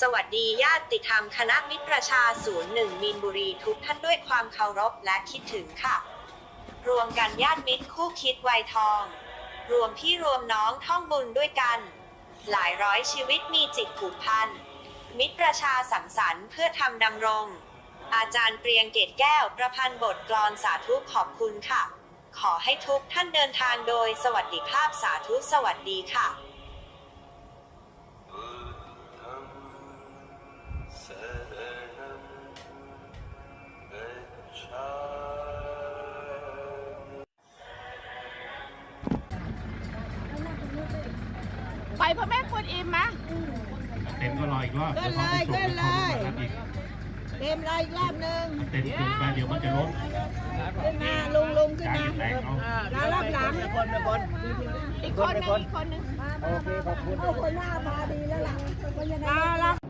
สวัสดีญาติธรรมคณะมิตรประชาศูนย์หนึ่งมีนบุรีทุกท่านด้วยความเคารพและคิดถึงค่ะ รวมกันญาติมิตรคู่คิดไวทอง รวมพี่รวมน้องท่องบุญด้วยกัน หลายร้อยชีวิตมีจิตผูกพัน มิตรประชาสังสรรค์เพื่อทำดำรง อาจารย์เปรียงเกตแก้วประพันธ์บทกลอนสาธุขอบคุณค่ะ ขอให้ทุกท่านเดินทางโดยสวัสดิภาพสาธุสวัสดีค่ะ แม่กวนอิมมะเต็มก็รออีกรอบเต้นเลยเต้นเลยดี๋วขาไปส่งให้เขาดูก่อนครับอีกเต็มเลยอีกรอบหนึ่งเต็มเกินไปเดี๋ยวมันจะล้มขึ้นมาลุงลุงขึ้นใจมาแตกเอาแล้วรอบหลังอีกคนหนึงอีกคนหนึงเอาคนหน้ามาดีแล้วล่ะคนยังไงล่ะมายืน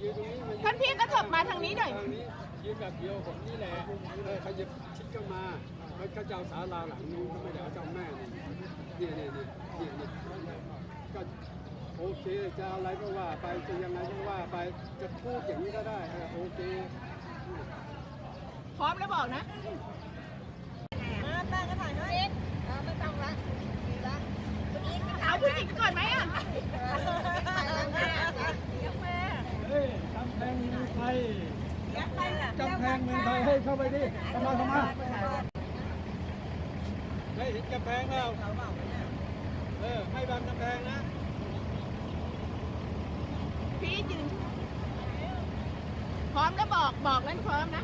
ตรงนี้มายืนท่านพี่ก็ถบมาทางนี้หน่อยทางนี้ยืนแบบเดียวผมนี่แหละเออเขาจะชิดเข้ามาเขาเขาจะเอาศาลาหลังนู้นเขาไม่ได้เอาเจ้าแม่เนี่ยเนี่ยเนี่ยเนี่ยเนี่ยเนี่ยก็โอเคจะเอาอะไรก็ว่าไปจะยังไงก็ว่าไปจะพูดอย่างนี้ก็ได้เออโอเคพร้อมแล้วบอกนะป้าก็ถ่ายด้วยไม่ต้องละดีละเอาผู้หญิงก่อนไหมอะ เฮ้ยกำ แพงเมืองไทยกำแพงเมืองไทยให้เข้าไปดิเข้ามาเข้ามาได้เห็นกำแพงแล้วเออให้บังกำแพงนะ พี่ยืนพร้อมแล้วบอกบอกนั้นพร้อมนะ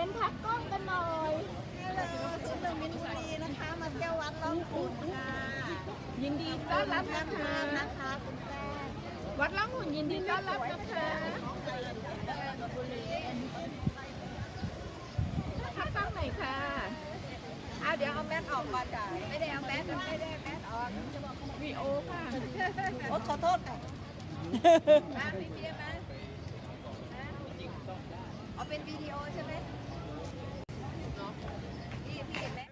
เออเพ้นทักกล้องกันหน่อยศูนย์หนึ่งมินบุรีนะคะ มาเที่ยววัดล่องขุนค่ะยินดีต้อนรับแม่นะทาคะนนะคะคุณแม่วัดล่องหุ่นยินดีต้อนรับนะคะทักกล้องหน่อยค่ะเอาเดี๋ยวเอาแมสออกก่อนจ้ะไม่ได้เอาแมสไม่ได้แมสออกวีโอค่ะโอ้ขอโทษค่ะมาพี่พี่ได้ไหมเอาเป็นวิดีโอใช่ไหม tener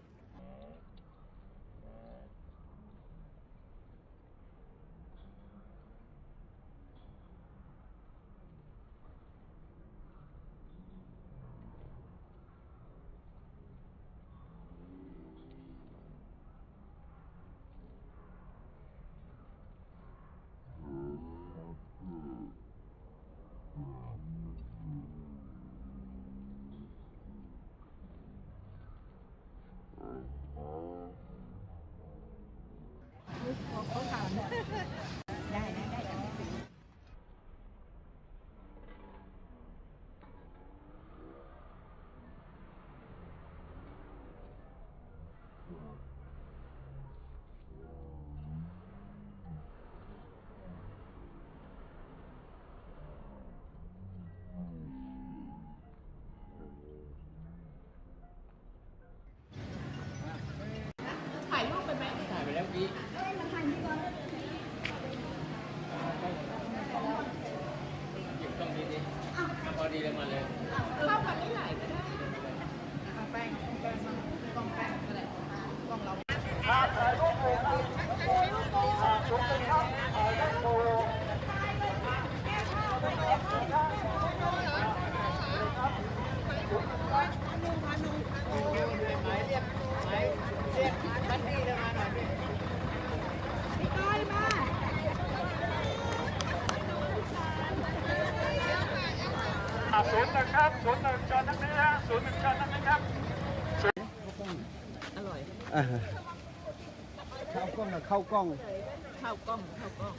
ครับศูนย์หนึ่งเชิญทั้งนี้ฮะศูนย์หนึ่งเชิญทั้งนี้ครับอร่อยเข้ากล้องนะเข้ากล้องข้าวกล้องข้าวกล้อง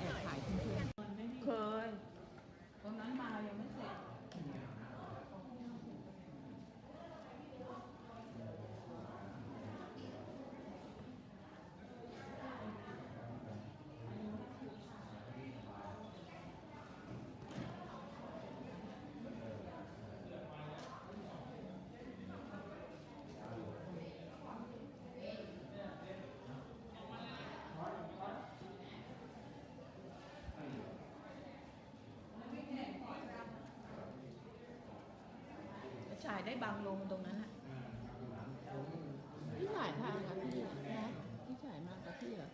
แอบถ่ายเพื่อนๆเคยตรงนั้นมายังไม่เสร็จ ฉายได้บางลงตรงนั้นอะพี่ฉายทางกับพี่นะพี่ฉายมากับพี่เหรอ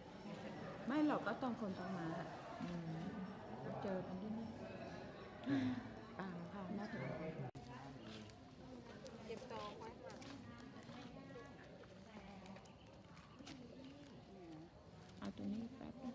ไม่หรอกก็ต้องคนต้องมาอะอืมเจอกันที่นี่ปางพามาถึง เก็บตองไว้ค่ะ เอาตัวนี้แป๊บนึง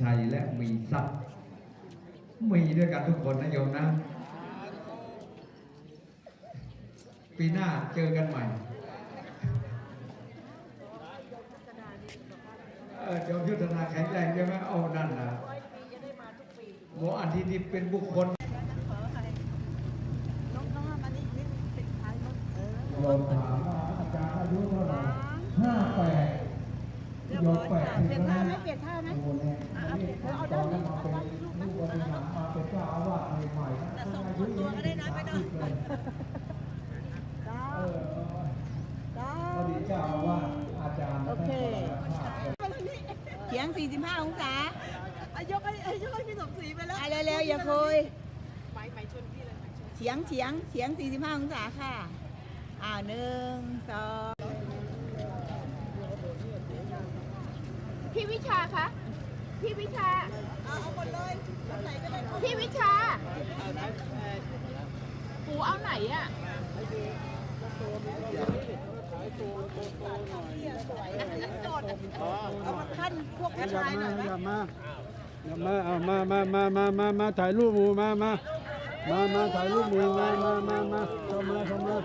ชัยและมีทรัพย์มีด้วยกันทุกคนนะโยมนะ ปีหน้าเจอกันใหม่เออโยมยุทธนาแข็งแรงใช่ไหมเอานั่นนะหมออันที่นี่เป็นบุคคลน้องๆมานี่นี่ปิดท้ายรถเออโยมถามว่าอาจารย์อายุเท่าไหร่ห้าแปดโยมแปดสิบแล้วนะเปลี่ยนท่าไหมอ้โหเนี่ยนี่ตอนนั้นมาเป็นลูกบริหารมาเป็นเจ้าอาวาสใหม่ๆนะท่านอายุยังไม่ถึงสามสิบเลยจ้าเออจ้าพอดีเจ้าอาวาสอาจารย์โอเคท่านก็เลยพาไปเฉียง 45 องศาอายกให้อายกให้พี่สมศรีไปแล้วอะเร็วๆอย่าคุยเฉียงเฉียงเฉียง 45 องศาค่ะ อ่าหนึ่งสอง พี่วิชาคะ พี่วิชา เอาหมดเลยไหนก็ได้พี่วิชาปูเอาไหนอะเอามาขั้นพวกอย่าชายหน่มาอยไหมอย่ามาอย่ามาเอามามามามามามาถ่ายรูปหมูมามามามาถ่ายรูปหมู่มามามามาเข้ามาเข้ามา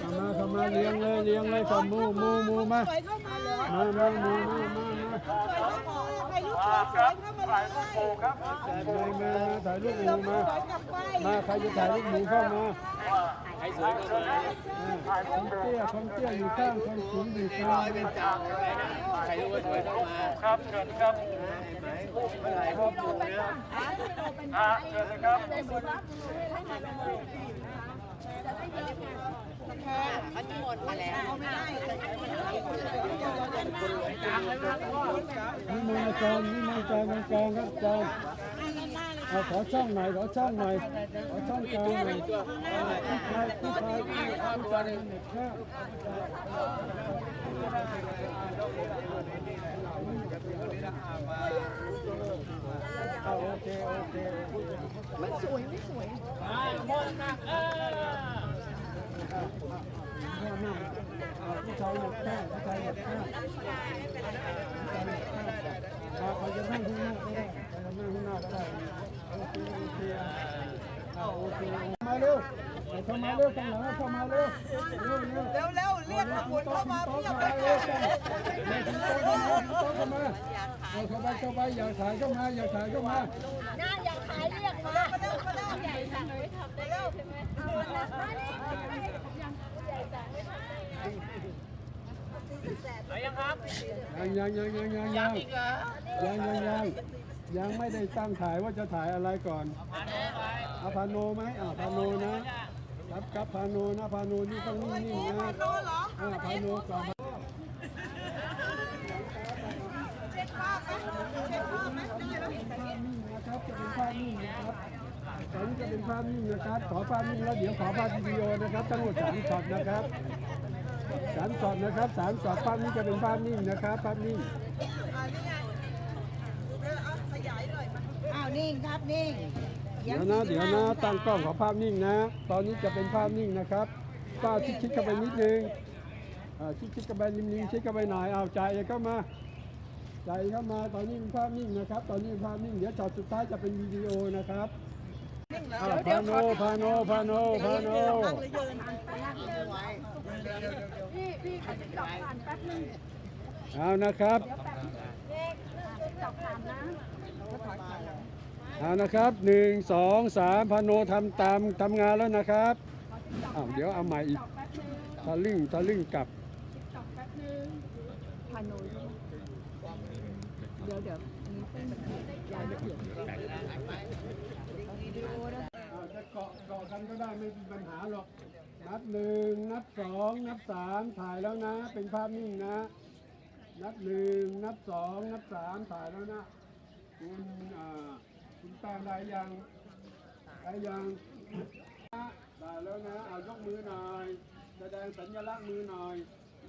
เข้ามาเข้ามาเลี้ยงเลยเลี้ยงเลยเข้าหมูหมูหมูมาสวยเข้ามาเลยมามาหมูมาาพครับถ่ายรูปหมูครับมาถ่ายรูปหมูมามาใครจะถ่ายรูปหมูเข้ามาใครสวยเตี้ยคนเตี้ยอยู่ข้างคนสูงอยู่กลางะใครรู้ว่าสวยเข้ามาครับเชิญครับถ่ายรูปหมูนะอะเชิญนครับ นี่มาอาจารย์นี่มาอาจารย์มากลางครับอาจารย์เอาขอช่องหน่อยขอช่องหน่อยขอช่องกลางหน่อยผู้ชายผู้ชายผู้ชายผู้ชายเน็ตข้าวเอาโอเคโอเคมันสวยไม่สวยอ่าหมดนะเออ ผู้ชายเน็ตข้าวผู้ชายเน็ตข้าวครับเขาจะนั่งข้างหน้าก็ได้เขาจะนั่งข้างหน้าก็ได้โอเคโอเคเอาโอเคมาเร็วเข้ามาเร็วข้างหลังเข้ามาเร็วเร็วเร็วเร็วเรียกขบวนเข้ามาเพียบเลยเร็วเข้ามาเข้ามาเอาเข้าไปเข้าไปอย่าถ่ายเข้ามาอย่าถ่ายเข้ามามาเร็วมาเร็วมาเร็วใหญ่สั่งเลยทำได้เร็วใช่ไหม ไหนยังครับยังยังยังยังยังอีกเหรอยังยังยังยังไม่ได้ตั้งถ่ายว่าจะถ่ายอะไรก่อนอาพานโนไหมอ่าพานโนนะครับครับพานโนนะพานโนนี่ต้องนิ่งๆนะพงนโนเหรออ่าพานโนก่อนเช็ดผ้าไหมเช็ดผ้าไหมได้แล้วเป็นภาพนิ่งนะครับจะเป็นภาพนิ่งนะครับตอนนี้จะเป็นภาพนิ่งนะครับ ขอภาพนิ่งแล้วเดี๋ยวขอภาพวิดีโอนะครับ ทั้งหมดสามช็อตนะครับ สามช็อตนะครับสามช็อตภาพนี้จะเป็นภาพนิ่งนะครับภาพนิ่งอ่านี่ไงเออเอาขยายหน่อยมาอ้าวนิ่งครับนิ่งเดี๋ยวนะเดี๋ยวนะตั้งกล้องขอภาพนิ่งนะ ตอนนี้จะเป็นภาพนิ่งนะครับก้าวชิดๆเข้าไปนิดนึงอ่าชิดๆเข้าไปริมๆชิดเข้าไปหน่อยเอาใจเข้ามาใจเข้ามาตอนนี้เป็นภาพนิ่งนะครับ ตอนนี้เป็นภาพนิ่งเดี๋ยวช็อตสุดท้ายจะเป็นวิดีโอนะครับ อ่าพาโนพาโนพาโนพาโนเอานะครับเอานะครับหนึ่งสองสามพาโนทำตามทำงานแล้วนะครับอ้าวเดี๋ยวเอาใหม่อีกทะลึ่งทะลึ่งกลับพาโนยเดี๋ยวเดี๋ยว อันนี้เป็นะอาจจะเกาะเกาะกันก็ได้ไม่มีปัญหาหรอก นับหนึ่งนับสองนับสามถ่ายแล้วนะ เป็นภาพนิ่งนะ นับหนึ่งนับสองนับสามถ่ายแล้วนะ คุณอ่าคุณแป้งได้ยังได้ยังได้แล้วนะ เอายกมือหน่อย แสดงสัญลักษณ์มือหน่อย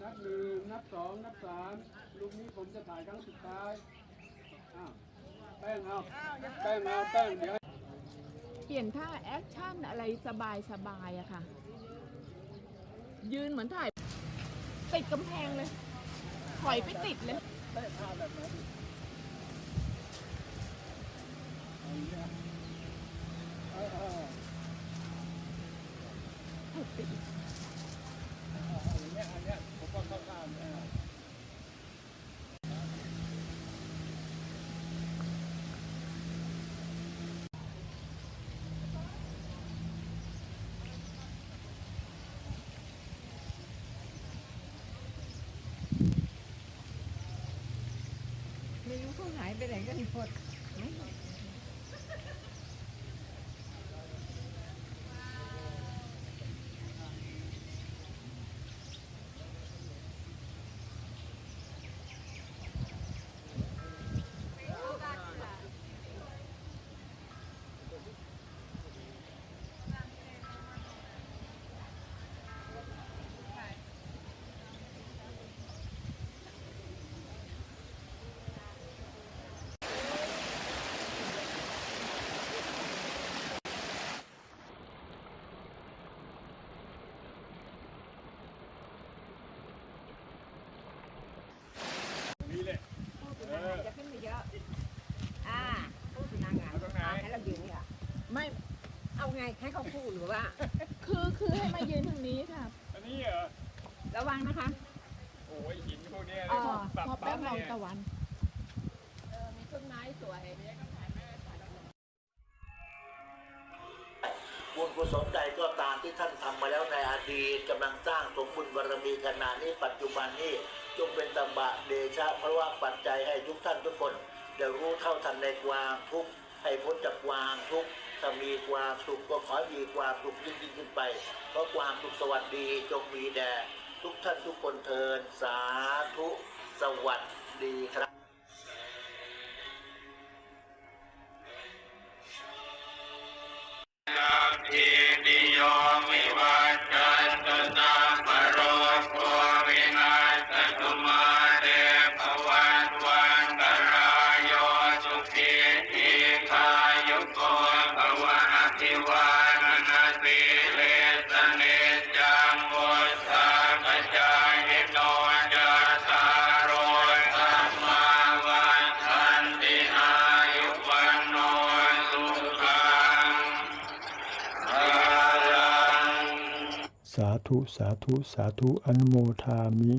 นับหนึ่งนับสองนับสามลูกนี้ผมจะถ่ายครั้งสุดท้ายอ้าวแป้งเอาแป้งเอาแป้งเดี๋ยว ปลี่ยนท่าแอคชั่นอะไรสบายสบายๆอะค่ะ ยืนเหมือนถ่ายติดกำแพงเลย ถอยไปติดเลยติด หายไปไหนกันหมด จะขึ้นไปเยอะอาให้เรายืนนี่ยไม่ เอาไงให้เขาพูดหรือว่คือคือให้มายืนทางนี้ค่ะนนี้เหรอ ระวังนะคะ โอ้ยหินพวกนี้ยอ๋แป้งมองเนี่ตะวัน มีต้นไม้สวยเนี่ยก็ถ่ายแม่ถ่ายแล้ว บุญกุศลใดก็ตามที่ท่านทำมาแล้วในอดีตกำลังสร้างสมบุญบารมีขณะนี้ปัจจุบันนี้ จงเป็นตบะเดชะเพราะว่าปัจจัยให้ทุกท่านทุกคนได้รู้เท่าทันในความทุกข์ให้พ้นจากความทุกข์ถ้ามีความสุขก็ขอมีความสุขยิ่งยิ่งขึ้นไป เพราะความสุขสวัสดีจงมีแด่ทุกท่านทุกคนเทินสาธุสวัสดีครับอิติโยวิวัจ ธุสาธุอนุโมทามิ